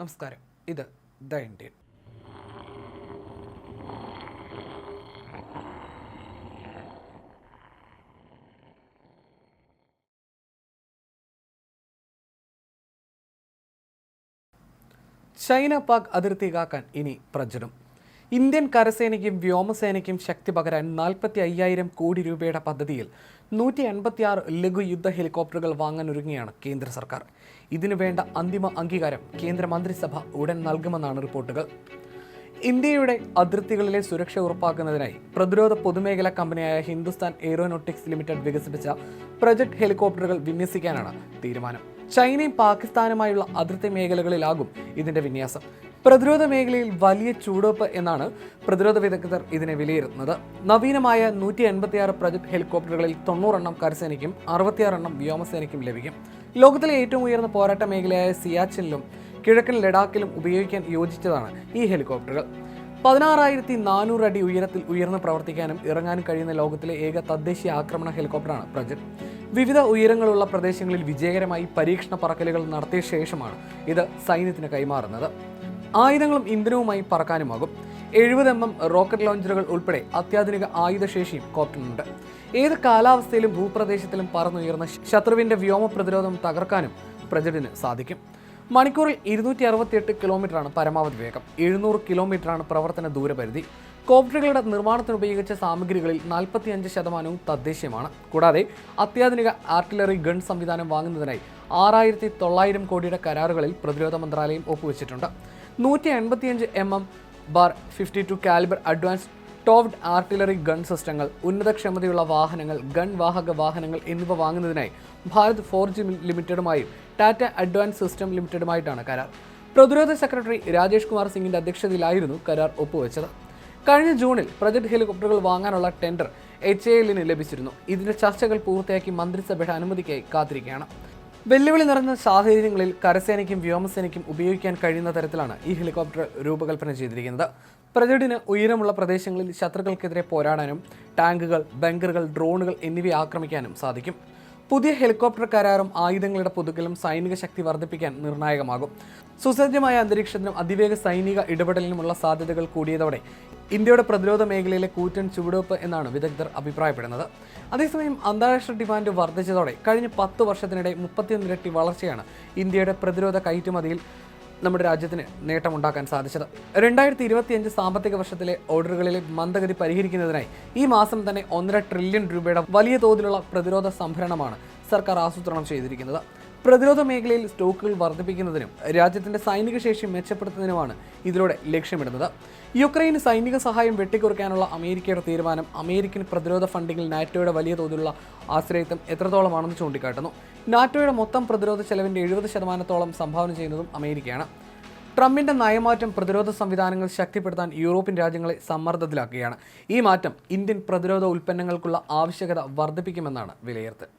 നമസ്കാരം. ഇത് the Indian. China Pak അതിർത്തി കാക്കാൻ ഇനി പ്രചരം ഇന്ത്യൻ കരസേനയ്ക്കും വ്യോമസേനയ്ക്കും ശക്തി പകരാൻ നാൽപ്പത്തി അയ്യായിരം കോടി രൂപയുടെ പദ്ധതിയിൽ നൂറ്റി എൺപത്തിയാറ് ലഘു യുദ്ധ ഹെലികോപ്റ്ററുകൾ വാങ്ങാനൊരുങ്ങുകയാണ് കേന്ദ്ര സർക്കാർ. ഇതിനു വേണ്ട അന്തിമ അംഗീകാരം കേന്ദ്ര മന്ത്രിസഭ ഉടൻ നൽകുമെന്നാണ് റിപ്പോർട്ടുകൾ. ഇന്ത്യയുടെ അതിർത്തികളിലെ സുരക്ഷ ഉറപ്പാക്കുന്നതിനായി പ്രതിരോധ പൊതുമേഖലാ കമ്പനിയായ ഹിന്ദുസ്ഥാൻ എയ്റോനോട്ടിക്സ് ലിമിറ്റഡ് വികസിപ്പിച്ച പ്രൊജക്ട് ഹെലികോപ്റ്ററുകൾ വിന്യസിക്കാനാണ് തീരുമാനം. ചൈനയും പാകിസ്ഥാനുമായുള്ള അതിർത്തി മേഖലകളിലാകും ഇതിന്റെ വിന്യാസം. പ്രതിരോധ മേഖലയിൽ വലിയ ചൂടുവെപ്പ് എന്നാണ് പ്രതിരോധ വിദഗ്ധർ ഇതിനെ വിലയിരുത്തുന്നത്. നവീനമായ നൂറ്റി എൺപത്തിയാറ് പ്രൊജക്ട് ഹെലികോപ്റ്ററുകളിൽ തൊണ്ണൂറെണ്ണം കരസേനയ്ക്കും അറുപത്തിയാറെണ്ണം വ്യോമസേനയ്ക്കും ലഭിക്കും. ലോകത്തിലെ ഏറ്റവും ഉയർന്ന പോരാട്ട മേഖലയായ സിയാച്ചിനിലും കിഴക്കൻ ലഡാക്കിലും ഉപയോഗിക്കാൻ യോജിച്ചതാണ് ഈ ഹെലികോപ്റ്ററുകൾ. പതിനാറായിരത്തി നാനൂറ് അടി ഉയരത്തിൽ ഉയർന്ന് പ്രവർത്തിക്കാനും ഇറങ്ങാനും കഴിയുന്ന ലോകത്തിലെ ഏക തദ്ദേശീയ ആക്രമണ ഹെലികോപ്റ്ററാണ് പ്രജറ്റ് വിവിധ ഉയരങ്ങളുള്ള പ്രദേശങ്ങളിൽ വിജയകരമായി പരീക്ഷണ പറക്കലുകൾ നടത്തിയ ശേഷമാണ് ഇത് സൈന്യത്തിന് കൈമാറുന്നത്. ആയുധങ്ങളും ഇന്ധനവുമായി പറക്കാനുമാകും. എഴുപത് എം എം റോക്കറ്റ് ലോഞ്ചറുകൾ ഉൾപ്പെടെ അത്യാധുനിക ആയുധശേഷിയും കോപ്റ്റിനുണ്ട് ഏത് കാലാവസ്ഥയിലും ഭൂപ്രദേശത്തിലും പറന്നുയർന്ന ശത്രുവിന്റെ വ്യോമ പ്രതിരോധം തകർക്കാനും പ്രജഡിന് സാധിക്കും. മണിക്കൂറിൽ ഇരുന്നൂറ്റി അറുപത്തിയെട്ട് കിലോമീറ്ററാണ് പരമാവധി വേഗം. എഴുന്നൂറ് കിലോമീറ്ററാണ് പ്രവർത്തന ദൂരപരിധി. കോപ്റ്ററുകളുടെ നിർമ്മാണത്തിന് ഉപയോഗിച്ച സാമഗ്രികളിൽ നാൽപ്പത്തിയഞ്ച് ശതമാനവും തദ്ദേശീയമാണ്. കൂടാതെ അത്യാധുനിക ആർട്ടിലറി ഗൺ സംവിധാനം വാങ്ങുന്നതിനായി ആറായിരത്തി തൊള്ളായിരം കോടിയുടെ കരാറുകളിൽ പ്രതിരോധ മന്ത്രാലയം ഒപ്പുവെച്ചിട്ടുണ്ട്. നൂറ്റി എൺപത്തിയഞ്ച് M M bar fifty two calibre advance topped artillery gun സിസ്റ്റങ്ങൾ ഉന്നതക്ഷമതയുള്ള വാഹനങ്ങൾ ഗൺ വാഹക വാഹനങ്ങൾ എന്നിവ വാങ്ങുന്നതിനായി ഭാരത് ഫോർജ് ലിമിറ്റഡുമായും ടാറ്റ അഡ്വാൻസ് സിസ്റ്റം ലിമിറ്റഡുമായിട്ടാണ് കരാർ. പ്രതിരോധ സെക്രട്ടറി രാജേഷ് കുമാർ സിംഗിന്റെ അധ്യക്ഷതയിലായിരുന്നു കരാർ ഒപ്പുവെച്ചത്. കഴിഞ്ഞ ജൂണിൽ പ്രജറ്റ് ഹെലികോപ്റ്ററുകൾ വാങ്ങാനുള്ള ടെൻഡർ എച്ച് എ എല്ലിന് ലഭിച്ചിരുന്നു. ഇതിന്റെ ചർച്ചകൾ പൂർത്തിയാക്കി മന്ത്രിസഭയുടെ അനുമതിക്കായി കാത്തിരിക്കുകയാണ്. വെല്ലുവിളി നിറഞ്ഞ സാഹചര്യങ്ങളിൽ കരസേനയ്ക്കും വ്യോമസേനയ്ക്കും ഉപയോഗിക്കാൻ കഴിയുന്ന തരത്തിലാണ് ഈ ഹെലികോപ്റ്റർ രൂപകൽപ്പന ചെയ്തിരിക്കുന്നത്. പ്രജഡിന് ഉയരമുള്ള പ്രദേശങ്ങളിൽ ശത്രുക്കൾക്കെതിരെ പോരാടാനും ടാങ്കുകൾ ബങ്കറുകൾ ഡ്രോണുകൾ എന്നിവയെ ആക്രമിക്കാനും സാധിക്കും. പുതിയ ഹെലികോപ്റ്റർ കരാറും ആയുധങ്ങളുടെ പുതുക്കലും സൈനിക ശക്തി വർദ്ധിപ്പിക്കാൻ നിർണായകമാകും. സുസജ്ജമായ അന്തരീക്ഷത്തിനും അതിവേഗ സൈനിക ഇടപെടലിനുമുള്ള സാധ്യതകൾ കൂടിയതോടെ ഇന്ത്യയുടെ പ്രതിരോധ മേഖലയിലെ കൂറ്റൻ ചുവടുവെപ്പ് എന്നാണ് വിദഗ്ധർ അഭിപ്രായപ്പെടുന്നത്. അതേസമയം അന്താരാഷ്ട്ര ഡിമാൻഡ് വർദ്ധിച്ചതോടെ കഴിഞ്ഞ പത്ത് വർഷത്തിനിടെ മുപ്പത്തിയൊന്ന് ഇരട്ടി വളർച്ചയാണ് ഇന്ത്യയുടെ പ്രതിരോധ കയറ്റുമതിയിൽ നമ്മുടെ രാജ്യത്തിന് നേട്ടമുണ്ടാക്കാൻ സാധിച്ചത്. രണ്ടായിരത്തി ഇരുപത്തിയഞ്ച് സാമ്പത്തിക വർഷത്തിലെ ഓർഡറുകളിലെ മന്ദഗതി പരിഹരിക്കുന്നതിനായി ഈ മാസം തന്നെ ഒന്നര ട്രില്യൺ രൂപയുടെ വലിയ തോതിലുള്ള പ്രതിരോധ സംഭരണമാണ് സർക്കാർ ആസൂത്രണം ചെയ്തിരിക്കുന്നത്. പ്രതിരോധ മേഖലയിൽ സ്റ്റോക്കുകൾ വർദ്ധിപ്പിക്കുന്നതിനും രാജ്യത്തിന്റെ സൈനിക ശേഷി മെച്ചപ്പെടുത്തുന്നതിനുമാണ് ഇതിലൂടെ ലക്ഷ്യമിടുന്നത്. യുക്രൈന് സൈനിക സഹായം വെട്ടിക്കുറയ്ക്കാനുള്ള അമേരിക്കയുടെ തീരുമാനം അമേരിക്കൻ പ്രതിരോധ ഫണ്ടിങ്ങിൽ നാറ്റോയുടെ വലിയ തോതിലുള്ള ആശ്രയത്വം എത്രത്തോളമാണെന്ന് ചൂണ്ടിക്കാട്ടുന്നു. നാറ്റോയുടെ മൊത്തം പ്രതിരോധ ചെലവിന്റെ എഴുപത് ശതമാനത്തോളം സംഭാവന ചെയ്യുന്നതും അമേരിക്കയാണ്. ട്രംപിന്റെ നയമാറ്റം പ്രതിരോധ സംവിധാനങ്ങൾ ശക്തിപ്പെടുത്താൻ യൂറോപ്യൻ രാജ്യങ്ങളെ സമ്മർദ്ദത്തിലാക്കുകയാണ്. ഈ മാറ്റം ഇന്ത്യൻ പ്രതിരോധ ഉൽപ്പന്നങ്ങൾക്കുള്ള ആവശ്യകത വർദ്ധിപ്പിക്കുമെന്നാണ് വിലയിരുത്തൽ.